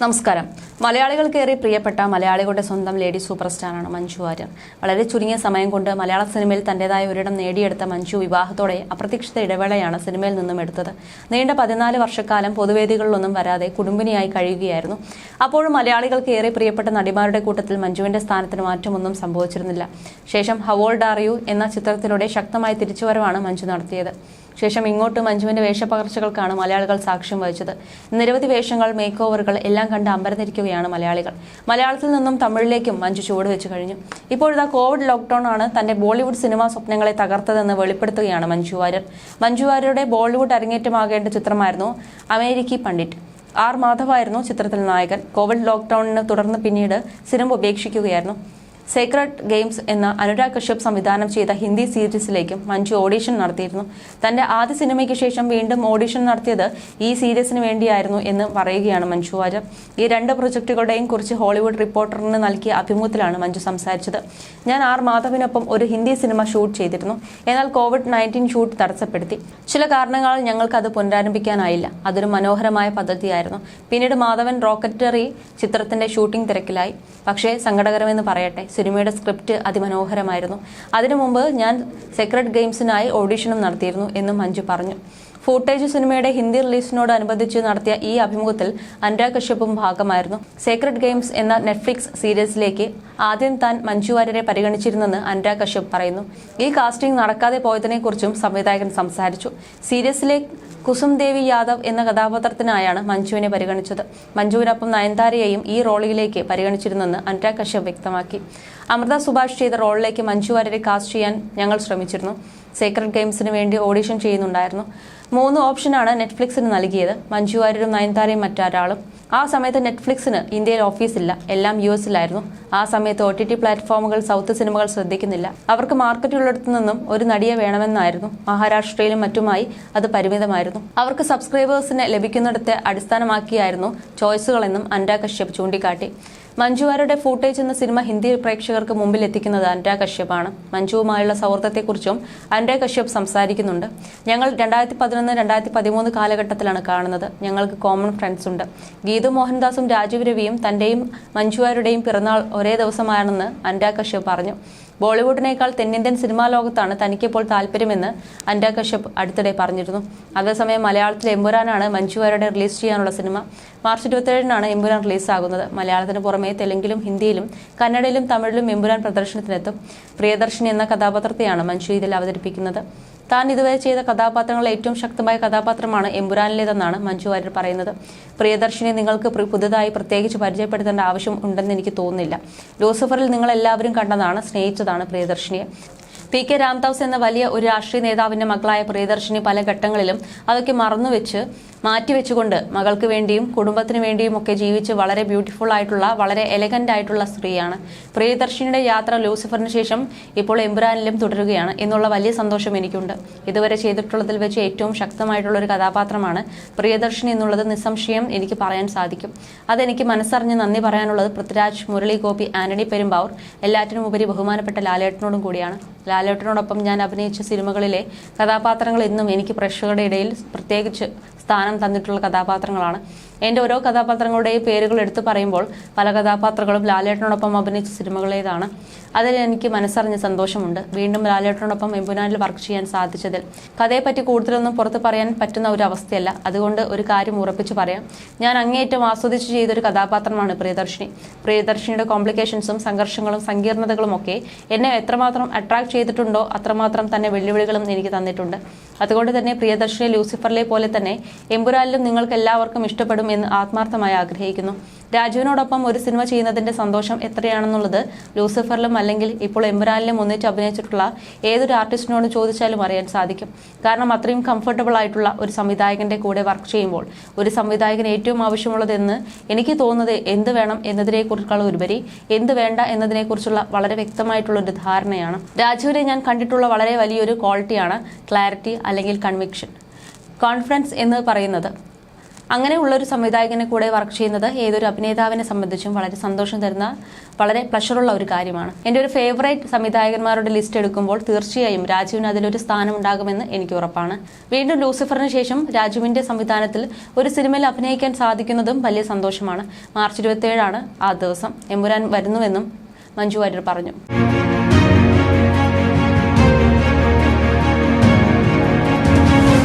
നമസ്കാരം. മലയാളികൾക്കേറെ പ്രിയപ്പെട്ട മലയാളികളുടെ സ്വന്തം ലേഡി സൂപ്പർ സ്റ്റാറാണ് മഞ്ജു വാര്യർ. വളരെ ചുരുങ്ങിയ സമയം കൊണ്ട് മലയാള സിനിമയിൽ തന്റേതായ ഒരിടം നേടിയെടുത്ത മഞ്ജു വിവാഹത്തോടെ അപ്രതീക്ഷിത ഇടവേളയാണ് സിനിമയിൽ നിന്നും എടുത്തത്. നീണ്ട പതിനാല് വർഷക്കാലം പൊതുവേദികളിലൊന്നും വരാതെ കുടുംബിനിയായി കഴിയുകയായിരുന്നു. അപ്പോഴും മലയാളികൾക്ക് ഏറെ പ്രിയപ്പെട്ട നടിമാരുടെ കൂട്ടത്തിൽ മഞ്ജുവിന്റെ സ്ഥാനത്തിന് മാറ്റമൊന്നും സംഭവിച്ചിരുന്നില്ല. ശേഷം ഹവോൾഡ് ആർ യു എന്ന ചിത്രത്തിലൂടെ ശക്തമായ തിരിച്ചുവരവാണ് മഞ്ജു നടത്തിയത്. ശേഷം ഇങ്ങോട്ട് മഞ്ജുവിന്റെ വേഷപകർച്ചകൾക്കാണ് മലയാളികൾ സാക്ഷ്യം വഹിച്ചത്. നിരവധി വേഷങ്ങൾ മേക്ക് ഓവറുകൾ എല്ലാം കണ്ട് അമ്പരന്നിരിക്കുകയാണ് മലയാളികൾ. മലയാളത്തിൽ നിന്നും തമിഴിലേക്കും മഞ്ജു ചുവട് വെച്ച് കഴിഞ്ഞു. ഇപ്പോഴിതാ കോവിഡ് ലോക്ക്ഡൌൺ ആണ് തന്റെ ബോളിവുഡ് സിനിമാ സ്വപ്നങ്ങളെ തകർത്തതെന്ന് വെളിപ്പെടുത്തുകയാണ് മഞ്ജു വാര്യർ. മഞ്ജു വാര്യരുടെ ബോളിവുഡ് അരങ്ങേറ്റമാകേണ്ട ചിത്രമായിരുന്നു അമേരിക്കി പണ്ഡിറ്റ് ആർ മാധവായിരുന്നു ചിത്രത്തിൽ നായകൻ. കോവിഡ് ലോക്ക്ഡൌണിന് തുടർന്ന് പിന്നീട് സിനിമ ഉപേക്ഷിക്കുകയായിരുന്നു. സേക്രഡ് ഗെയിംസ് എന്ന അനുരാഗ് കശ്യപ് സംവിധാനം ചെയ്ത ഹിന്ദി സീരീസിലേക്കും മഞ്ജു ഓഡിഷൻ നടത്തിയിരുന്നു. തന്റെ ആദ്യ സിനിമയ്ക്ക് ശേഷം വീണ്ടും ഓഡിഷൻ നടത്തിയത് ഈ സീരീസിന് വേണ്ടിയായിരുന്നു എന്ന് പറയുകയാണ് മഞ്ജു വാര്യർ. ഈ രണ്ട് പ്രൊജക്ടുകളുടെയും കുറിച്ച് ഹോളിവുഡ് റിപ്പോർട്ടറിന് നൽകിയ അഭിമുഖത്തിലാണ് മഞ്ജു സംസാരിച്ചത്. ഞാൻ ആർ മാധവിനൊപ്പം ഒരു ഹിന്ദി സിനിമ ഷൂട്ട് ചെയ്തിരുന്നു. എന്നാൽ കോവിഡ് നയന്റീൻ ഷൂട്ട് തടസ്സപ്പെടുത്തി. ചില കാരണങ്ങളാൽ ഞങ്ങൾക്ക് അത് പുനരാരംഭിക്കാനായില്ല. അതൊരു മനോഹരമായ പദ്ധതിയായിരുന്നു. പിന്നീട് മാധവൻ റോക്കറ്ററി ചിത്രത്തിന്റെ ഷൂട്ടിംഗ് തിരക്കിലായി. പക്ഷേ സങ്കടകരമെന്ന് പറയട്ടെ സിനിമയുടെ സ്ക്രിപ്റ്റ് അതിമനോഹരമായിരുന്നു. അതിനു മുമ്പ് ഞാൻ സെക്രട്ട് ഗെയിംസിനായി ഓഡിഷനും നടത്തിയിരുന്നു എന്നും മഞ്ജു പറഞ്ഞു. ഫൂട്ടേജ് സിനിമയുടെ ഹിന്ദി റിലീസിനോടനുബന്ധിച്ച് നടത്തിയ ഈ അഭിമുഖത്തിൽ അനുരാഗ് കശ്യപ്പും ഭാഗമായിരുന്നു. സേക്രഡ് ഗെയിംസ് എന്ന നെറ്റ്ഫ്ലിക്സ് സീരീസിലേക്ക് ആദ്യം താൻ മഞ്ജു വാര്യരെ പരിഗണിച്ചിരുന്നെന്ന് അനുരാഗ് കശ്യപ് പറയുന്നു. ഈ കാസ്റ്റിംഗ് നടക്കാതെ പോയതിനെക്കുറിച്ചും സംവിധായകൻ സംസാരിച്ചു. സീരീസിലെ കുസും ദേവി യാദവ് എന്ന കഥാപാത്രത്തിനായാണ് മഞ്ജുവിനെ പരിഗണിച്ചത്. മഞ്ജുവിനൊപ്പം നയൻതാരയെയും ഈ റോളിലേക്ക് പരിഗണിച്ചിരുന്നെന്ന് അനുരാഗ് കശ്യപ് വ്യക്തമാക്കി. അമൃത സുഭാഷ് ചെയ്ത റോളിലേക്ക് മഞ്ജു വാര്യരെ കാസ്റ്റ് ചെയ്യാൻ ഞങ്ങൾ ശ്രമിച്ചിരുന്നു. സീക്രട്ട് ഗെയിംസിന് വേണ്ടി ഓഡിഷൻ ചെയ്യുന്നുണ്ടായിരുന്നു. മൂന്ന് ഓപ്ഷനാണ് നെറ്റ്ഫ്ലിക്സിന് നൽകിയത്. മഞ്ജു വാര്യരും നയൻതാരയും മറ്റൊരാളും. ആ സമയത്ത് നെറ്റ്ഫ്ലിക്സിന് ഇന്ത്യയിൽ ഓഫീസില്ല. എല്ലാം യു എസിലായിരുന്നു ആ സമയത്ത് ഒ ടി ടി പ്ലാറ്റ്ഫോമുകൾ സൗത്ത് സിനിമകൾ ശ്രദ്ധിക്കുന്നില്ല. അവർക്ക് മാർക്കറ്റുള്ളിടത്തു നിന്നും ഒരു നടിയെ വേണമെന്നായിരുന്നു. മഹാരാഷ്ട്രയിലും മറ്റുമായി അത് പരിമിതമായിരുന്നു. അവർക്ക് സബ്സ്ക്രൈബേഴ്സിനെ ലഭിക്കുന്നിടത്തെ അടിസ്ഥാനമാക്കിയായിരുന്നു ചോയ്സുകളെന്നും അനുരാഗ് കശ്യപ് ചൂണ്ടിക്കാട്ടി മഞ്ജുവാരുടെ ഫൂട്ടേജ് എന്ന സിനിമ ഹിന്ദി പ്രേക്ഷകർക്ക് മുമ്പിൽ എത്തിക്കുന്നത് അനുരാഗ് കശ്യപാണ് മഞ്ജുവുമായുള്ള സൗഹൃദത്തെക്കുറിച്ചും അനുരാഗ് കശ്യപ് സംസാരിക്കുന്നുണ്ട്. ഞങ്ങൾ രണ്ടായിരത്തി പതിനൊന്ന് രണ്ടായിരത്തി പതിമൂന്ന് കാലഘട്ടത്തിലാണ് കാണുന്നത്. ഞങ്ങൾക്ക് കോമൺ ഫ്രണ്ട്സ് ഉണ്ട്. ഗീതു മോഹൻദാസും രാജീവ് രവിയും തന്റെയും മഞ്ജുവാരുടെയും പിറന്നാൾ ഒരേ ദിവസമാണെന്ന് അനുരാഗ് കശ്യപ് പറഞ്ഞു. ബോളിവുഡിനേക്കാൾ തെന്നിന്ത്യൻ സിനിമാ ലോകത്താണ് തനിക്കിപ്പോൾ താല്പര്യമെന്ന് അനുരാഗ് കശ്യപ് അടുത്തിടെ പറഞ്ഞിരുന്നു. അതേസമയം മലയാളത്തിൽ എമ്പുരാനാണ് മഞ്ജുവാരുടെ റിലീസ് ചെയ്യാനുള്ള സിനിമ. മാർച്ച് ഇരുപത്തിയേഴിനാണ് എമ്പുരാൻ റിലീസാകുന്നത്. മലയാളത്തിന് പുറമെ തെലുങ്കിലും ഹിന്ദിയിലും കന്നഡയിലും തമിഴിലും എമ്പുരാൻ പ്രദർശനത്തിനെത്തും. പ്രിയദർശിനി എന്ന കഥാപാത്രത്തെയാണ് മഞ്ജു ഇതിൽ അവതരിപ്പിക്കുന്നത്. താൻ ഇതുവരെ ചെയ്ത കഥാപാത്രങ്ങളിൽ ഏറ്റവും ശക്തമായ കഥാപാത്രമാണ് എമ്പുരാനിലേതെന്നാണ് മഞ്ജു വാര്യർ പറയുന്നത്. പ്രിയദർശിനെ നിങ്ങൾക്ക് പുതുതായി പ്രത്യേകിച്ച് പരിചയപ്പെടുത്തേണ്ട ആവശ്യം ഉണ്ടെന്ന് എനിക്ക് തോന്നുന്നില്ല. ലൂസിഫറിൽ നിങ്ങൾ എല്ലാവരും കണ്ടതാണ് സ്നേഹിച്ചതാണ് പ്രിയദർശിനിയെ. പി കെ രാംദാസ് എന്ന വലിയ ഒരു രാഷ്ട്രീയ നേതാവിന്റെ മകളായ പ്രിയദർശിനി പല ഘട്ടങ്ങളിലും അതൊക്കെ മറന്നുവെച്ച് മാറ്റിവെച്ചുകൊണ്ട് മകൾക്ക് വേണ്ടിയും കുടുംബത്തിന് വേണ്ടിയും ഒക്കെ ജീവിച്ച് വളരെ ബ്യൂട്ടിഫുൾ ആയിട്ടുള്ള വളരെ എലഗന്റ് ആയിട്ടുള്ള സ്ത്രീയാണ്. പ്രിയദർശിനിയുടെ യാത്ര ലൂസിഫറിന് ശേഷം ഇപ്പോൾ എംബ്രാനിലും തുടരുകയാണ് എന്നുള്ള വലിയ സന്തോഷം എനിക്കുണ്ട്. ഇതുവരെ ചെയ്തിട്ടുള്ളതിൽ വെച്ച് ഏറ്റവും ശക്തമായിട്ടുള്ള ഒരു കഥാപാത്രമാണ് പ്രിയദർശിനി എന്നുള്ളത് നിസ്സംശയം എനിക്ക് പറയാൻ സാധിക്കും. അതെനിക്ക് മനസ്സറിഞ്ഞ് നന്ദി പറയാനുള്ളത് പൃഥ്വിരാജ് മുരളി ഗോപി ആന്റണി പെരുമ്പാവൂർ എല്ലാറ്റിനും ഉപരി ബഹുമാനപ്പെട്ട ലാലേട്ടനോടും കൂടിയാണ്. ലാലേട്ടനോടൊപ്പം ഞാൻ അഭിനയിച്ച സിനിമകളിലെ കഥാപാത്രങ്ങൾ ഇന്നും എനിക്ക് പ്രേക്ഷകരുടെ ഇടയിൽ പ്രത്യേകിച്ച് സ്ഥാനം തന്നിട്ടുള്ള കഥാപാത്രങ്ങളാണ്. എന്റെ ഓരോ കഥാപാത്രങ്ങളുടെയും പേരുകൾ എടുത്തു പറയുമ്പോൾ പല കഥാപാത്രങ്ങളും ലാലേട്ടനോടൊപ്പം അഭിനയിച്ച സിനിമകളേതാണ്. അതിൽ എനിക്ക് മനസ്സറിഞ്ഞ സന്തോഷമുണ്ട്. വീണ്ടും ലാലേട്ടനോടൊപ്പം എമ്പുനാനിൽ വർക്ക് ചെയ്യാൻ സാധിച്ചതിൽ. കഥയെപ്പറ്റി കൂടുതലൊന്നും പുറത്ത് പറയാൻ പറ്റുന്ന ഒരു അവസ്ഥയല്ല. അതുകൊണ്ട് ഒരു കാര്യം ഉറപ്പിച്ച് പറയാം. ഞാൻ അങ്ങേയറ്റം ആസ്വദിച്ച് ചെയ്തൊരു കഥാപാത്രമാണ് പ്രിയദർശിനി. പ്രിയദർശിനിയുടെ കോംപ്ലിക്കേഷൻസും സംഘർഷങ്ങളും സങ്കീർണതകളും ഒക്കെ എന്നെ എത്രമാത്രം അട്രാക്ട് ചെയ്തിട്ടുണ്ടോ അത്രമാത്രം തന്നെ വെല്ലുവിളികളും എനിക്ക് തന്നിട്ടുണ്ട്. അതുകൊണ്ട് തന്നെ പ്രിയദർശിനി ലൂസിഫറിലെ പോലെ തന്നെ എമ്പുരാനിലും നിങ്ങൾക്ക് എല്ലാവർക്കും ഇഷ്ടപ്പെടും എന്ന് ആത്മാർത്ഥമായി ആഗ്രഹിക്കുന്നു. രാജുവിനോടൊപ്പം ഒരു സിനിമ ചെയ്യുന്നതിന്റെ സന്തോഷം എത്രയാണെന്നുള്ളത് ലൂസിഫറിലും അല്ലെങ്കിൽ ഇപ്പോൾ എമ്പുരാനിലും ഒന്നിച്ച് അഭിനയിച്ചിട്ടുള്ള ഏതൊരു ആർട്ടിസ്റ്റിനോട് ചോദിച്ചാലും അറിയാൻ സാധിക്കും. കാരണം അത്രയും കംഫർട്ടബിൾ ആയിട്ടുള്ള ഒരു സംവിധായകന്റെ കൂടെ വർക്ക് ചെയ്യുമ്പോൾ ഒരു സംവിധായകന് ഏറ്റവും ആവശ്യമുള്ളതെന്ന് എനിക്ക് തോന്നുന്നത് എന്ത് വേണം എന്നതിനെക്കുറിച്ചുള്ള ഒരുപരി എന്ത് വേണ്ട എന്നതിനെക്കുറിച്ചുള്ള വളരെ വ്യക്തമായിട്ടുള്ള ഒരു ധാരണയാണ്. രാജുവിനെ ഞാൻ കണ്ടിട്ടുള്ള വളരെ വലിയൊരു ക്വാളിറ്റിയാണ് ക്ലാരിറ്റി അല്ലെങ്കിൽ കൺവിക്ഷൻ കോൺഫിഡൻസ് എന്ന് പറയുന്നത് അങ്ങനെയുള്ള ഒരു സംവിധായകനെ കൂടെ വർക്ക് ചെയ്യുന്നത് ഏതൊരു അഭിനേതാവിനെ സംബന്ധിച്ചും വളരെ സന്തോഷം തരുന്ന വളരെ പ്ലഷറുള്ള ഒരു കാര്യമാണ്. എന്റെ ഒരു ഫേവറേറ്റ് സംവിധായകന്മാരുടെ ലിസ്റ്റ് എടുക്കുമ്പോൾ തീർച്ചയായും രാജുവിന് അതിലൊരു സ്ഥാനം ഉണ്ടാകുമെന്ന് എനിക്ക് ഉറപ്പാണ്. വീണ്ടും ലൂസിഫറിന് ശേഷം രാജുവിന്റെ സംവിധാനത്തിൽ ഒരു സിനിമയിൽ അഭിനയിക്കാൻ സാധിക്കുന്നതും വലിയ സന്തോഷമാണ്. മാർച്ച് ഇരുപത്തിയേഴാണ് ആ ദിവസം. എമ്പുരാൻ വരുന്നുവെന്നും മഞ്ജു വാര്യർ പറഞ്ഞു.